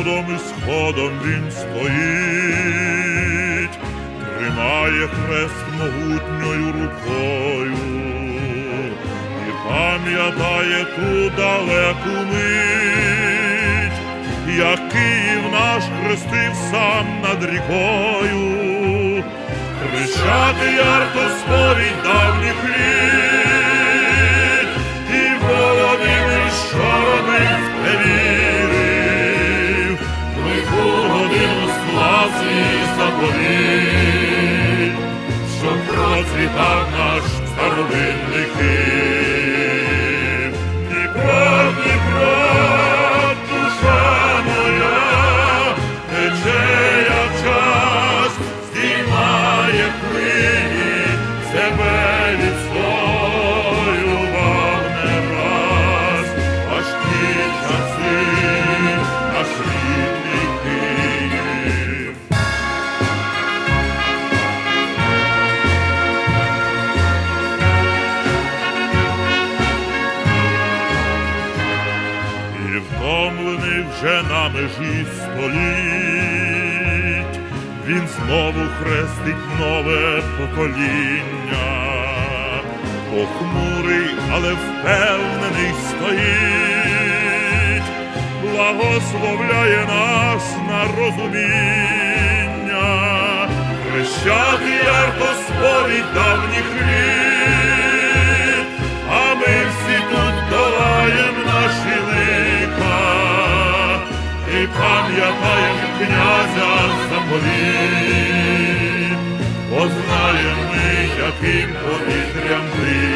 Заходом і сходом він стоїть, тримає хрест могутньою рукою і пам'ятає ту далеку мить, як Київ наш хрестив сам над рікою, кричати ярко сповідь давніх літ, процвітав наш старовинний Київ. Вже на межі століть, він знову хрестить нове покоління, похмурий, але впевнений стоїть, благословляє нас на розуміння, хрещати ярко сповідь давніх пам'ятаєм князя заповіт, познаєм ми, яким повітрям дихать.